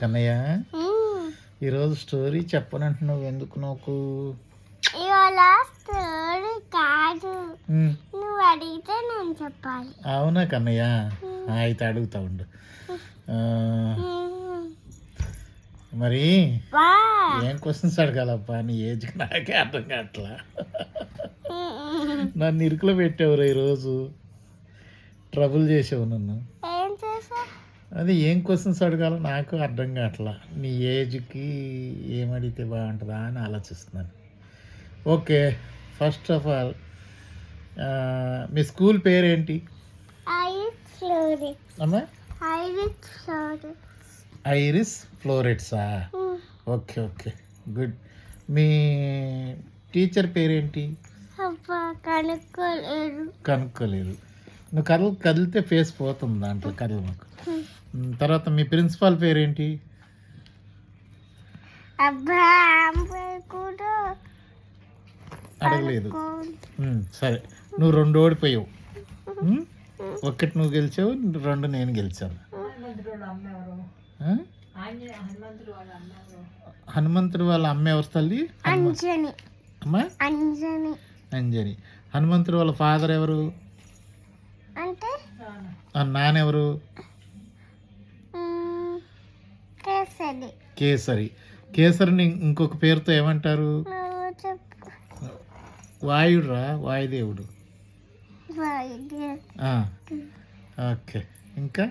కన్నయ్య. ఈరోజు స్టోరీ చెప్పనంటున్నావు ఎందుకు నాకు? ఇవాళ స్టోరీ కాదు. నువ్వు అడిగితే నేను చెప్పాలి. అవునా కన్నయ్య? అయితే అడుగుతా ఉండు. మరి ఏం క్వశ్చన్స్ అడగాలప్పా నీ ఏజ్కి నాకే అర్థం కావట్లా. నన్ను ఇరుకులో పెట్టావురా ఈరోజు. ట్రబుల్ చేసావు నన్ను. అది ఏం క్వశ్చన్స్ అడగాలో? నాకు అర్థం కావట్లా. నీ ఏజ్కి ఏం అడిగితే బాగుంటుందా అని ఆలోచిస్తున్నాను. ఓకే ఫస్ట్ ఆఫ్ ఆల్ మీ స్కూల్ పేరేంటి? అమ్మా? ఐరిస్ ఫ్లోరెట్సా ఓకే ఓకే. గుడ్. మీ టీచర్ పేరేంటి? అబ్బా కనుక్కోలేరు కనుక్కోలేదు. నువ్వు కదలు కదిలితే ఫేస్ పోతుంది దాంట్లో కదలు మాకు. తర్వాత మీ ప్రిన్సిపాల్ పేరేంటి? అడగలేదు. సరే నువ్వు రెండు ఓడిపోయావు. ఒకటి నువ్వు గెలిచావు రెండు నేను గెలిచాను? హనుమంతుడు వాళ్ళ అమ్మ ఎవరు తల్లి? అంజని. అమ్మా? అంజని. హనుమంతుడు వాళ్ళ ఫాదర్ ఎవరు? అంటే? నాన్నెవరు కేసరి. కేసరి. కేసరిని ఇంకొక పేరుతో ఏమంటారు? వాయుడురా వాయుదేవుడు. ఓకే. ఇంకా?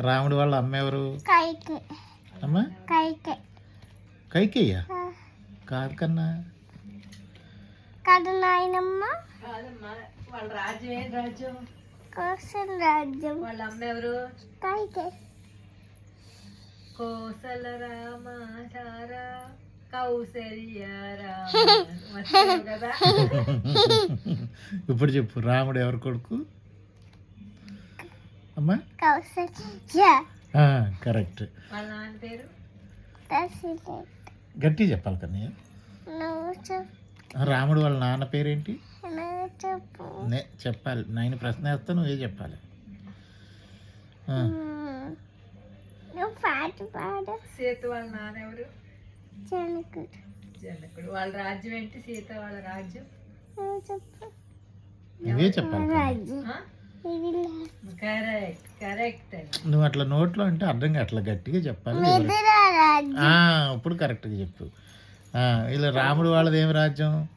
రాముడు వాళ్ళ అమ్మ ఎవరు? కైకి. అమ్మా? కైకి. కైకేయ్య కాదు కన్నా. కదా నాయనమ్మ. రాజ్యం. వాళ్ళ అమ్మ ఎవరు? కైకి. కోసల రామ సారా కౌసల్య రామ. వచ్చావు కదా? ఇప్పుడు చెప్పు రాముడు ఎవరు కొడుకు? అమ్మా? కౌసల్య. ఆ, కరెక్ట్. వాళ్ళ నాన్న పేరు? దశరథ గట్టి చెప్పాలి కన్నయ్య. రాముడు వాళ్ళ నాన్న పేరేంటి? నువ్వు చెప్పు. నే చెప్పాలి. నేను ప్రశ్న వేస్తా నువ్వే చెప్పాలి. పాట పాడు సీత వాళ్ళ నాన్న ఎవరు? జనకుడు. జనకుడు. వాళ్ళ రాజ్యం ఏంటి? సీత వాళ్ళ రాజ్యం? నువ్వు చెప్పు. నువ్వే చెప్పాలి. రాజ్యం కరెక్ట్ నువ్వు అట్లా నోట్లో అంటే అర్థం అట్లా గట్టిగా చెప్పాలి. ఇప్పుడు కరెక్ట్గా చెప్పు. ఆ, ఇలా రాముడు వాళ్ళది ఏం రాజ్యం?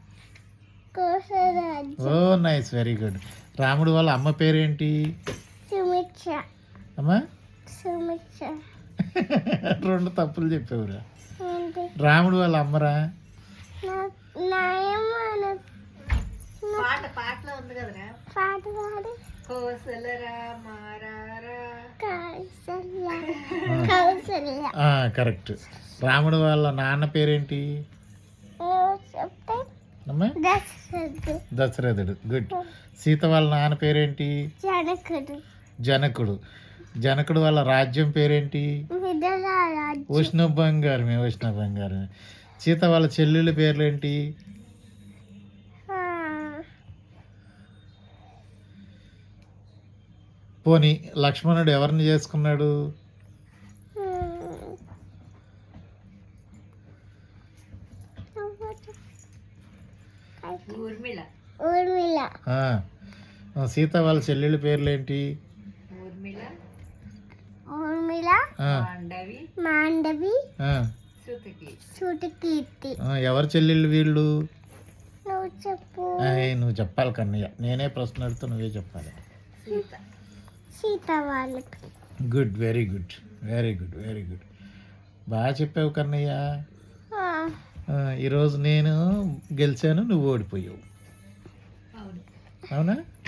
ఓ నైస్ వెరీ గుడ్ రాముడు వాళ్ళ అమ్మ పేరేంటి? అమ్మా? రెండు తప్పులు చెప్పేవురా. రాముడు వాళ్ళ అమ్మరా? పాట పాటలో ఉంది కదరా? పాట పాడు. కరెక్ట్. రాముడు వాళ్ళ నాన్న పేరేంటి? దశరథుడు. గుడ్. సీత వాళ్ళ నాన్న పేరేంటి? జనకుడు. జనకుడు. జనకుడు వాళ్ళ రాజ్యం పేరేంటి? ఉష్ణ బంగారమే ఉష్ణ బంగారమే సీత వాళ్ళ చెల్లెళ్ళ పేర్లేంటి? పోనీ లక్ష్మణుడు ఎవరిని చేసుకున్నాడు? సీత వాళ్ళ చెల్లెళ్ళ పేర్లేంటి? ఆ, మాండవి. శృతికి సుటికీర్తి ఆ, ఎవరి చెల్లెళ్ళు వీళ్ళు? నువ్వు చెప్పు. ఏయ్, నువ్వు చెప్పాలి కన్నయ్య. నేనే ప్రశ్న అడుగుతా నువ్వే చెప్పాలి. సీత. సీత వాళ్ళకి. Good very good. Very good very good. బాగా చెప్పావు కన్నయ్య. ఈరోజు నేను గెలిచాను నువ్వు ఓడిపోయావు. అవును?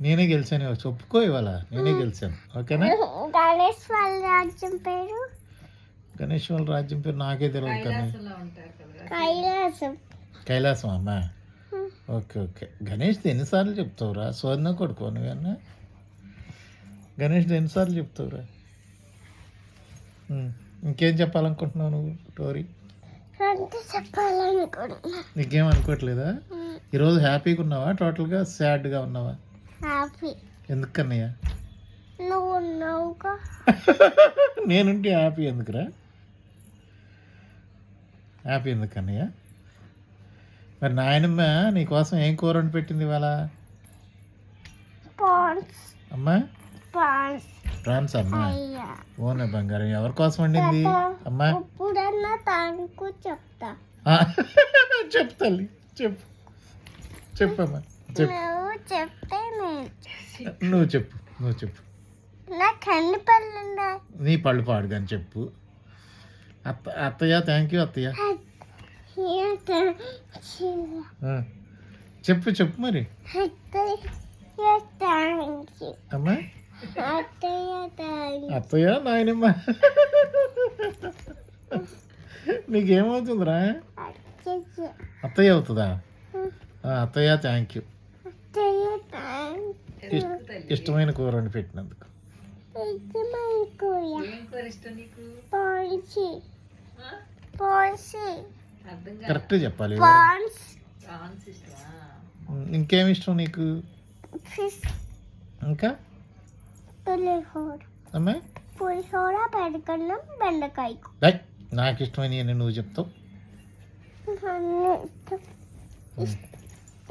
నేనే గెలిచాను ఇవాళ. చెప్పుకో ఇవాళ. నేనే గెలిచాను. ఓకేనా? గణేష్ వాళ్ళ రాజ్యం పేరు? గణేష్ వాళ్ళ రాజ్యం పేరు నాకే తెలియదు కదా. కైలాసం. కైలాసం అమ్మా. Okay okay. గణేష్ ఎన్నిసార్లు చెప్తావురా? సోదన కొడుకో నువ్వన్నా గణేష్ ఎన్నిసార్లు చెప్తావురా? ఇంకేం చెప్పాలనుకుంటున్నావు నువ్వు టోరీ అంటే చెప్పాలనుకుంటున్నా. నీకేం అనుకోవట్లేదా? ఈరోజు హ్యాపీగా ఉన్నావా? టోటల్గా సాడ్గా ఉన్నావా? హ్యాపీ. ఎందుకు కన్నయ్య నువ్వు ఉన్నావుగా. నేనుంటే హ్యాపీ ఎందుకురా? హ్యాపీ ఎందుకు అన్నయ్య మరి నాయనమ్మ నీకోసం ఏం కూర వండి పెట్టింది ఇవాళ? పాన్స్ అమ్మా? పాన్స్ ప్రాన్స్ అమ్మా? ఓనే బంగారం ఎవరి కోసం వండింది? అమ్మా? ఇప్పుడన్నా తానుకు చెప్తా. ఆ, చెప్పు. చెప్పమ్మా. చెప్పు నువ్వు చెప్తే నువ్వు చెప్పు నువ్వు చెప్పు. నాకు అన్ని పళ్ళు నీ పళ్ళు పాడు కానీ చెప్పు. అత్త అత్తయ్య థ్యాంక్ యూ అత్తయ్య. చెప్పు చెప్పు మరి. అమ్మా. అత్తయ్య నాయనమ్మ. నీకేమవుతుందిరా? అత్తయ్య. అవుతుందా? అత్తయ్య థ్యాంక్ యూ ఇష్టమైన కూర వండి పెట్టినందుకు. ఏం కూర పాన్సి? పాన్సి. కరెక్ట్ చెప్పాలి ఇంకేమి ఇష్టం నీకు? ఇంకా? పులిహోర. పెడకన్నం బెండకాయ నాకు ఇష్టమైన నువ్వు చెప్తావు.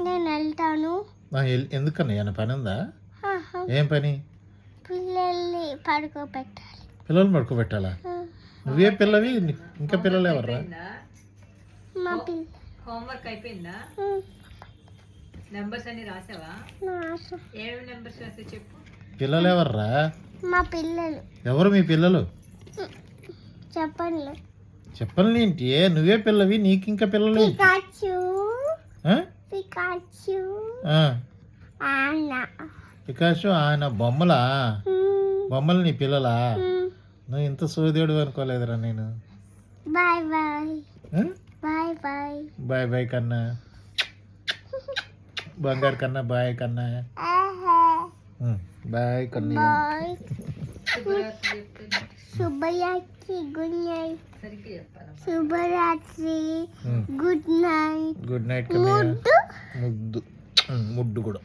నేను వెళ్తాను. ఎందుకన్నా ఏమైనా పని ఉందా. ఏం పని? పిల్లల్ని పడుకోబెట్టాలి. పిల్లలు పడుకోబెట్టాలా? నువ్వే పిల్లవి? ఇంకా పిల్లలు ఎవర్రా? అయిపోయిందా మా పిల్ల. హోంవర్క్ అయిపోయిందా? నెంబర్స్ అన్ని రాసావా? నాకు ఏమేమి నెంబర్స్ రాసా చెప్పు? పిల్లలు ఎవర్రా? మా పిల్లలు. ఎవరు మీ పిల్లలు? చెప్పండి. చెప్పను ఏంటి? నువ్వే పిల్లవి నీకు ఇంకా పిల్లలు? పికాచు. ఆ? పికాచు. ఆ, వికాసు ఆయన బొమ్మలా బొమ్మలు నీ పిల్లలా? నువ్వు ఇంత సోదేవుడు అనుకోలేదురా నేను. Bye bye? Bye bye. Bye bye కన్నా. బంగారు కన్నా బాయ్ కన్నా. బాయ్ కన్నా. శుభరాత్రి గుడ్ నైట్. శుభరాత్రి గుడ్ నైట్. గుడ్ నైట్ ముద్దు. ముద్దు. ముడ్డు కూడా.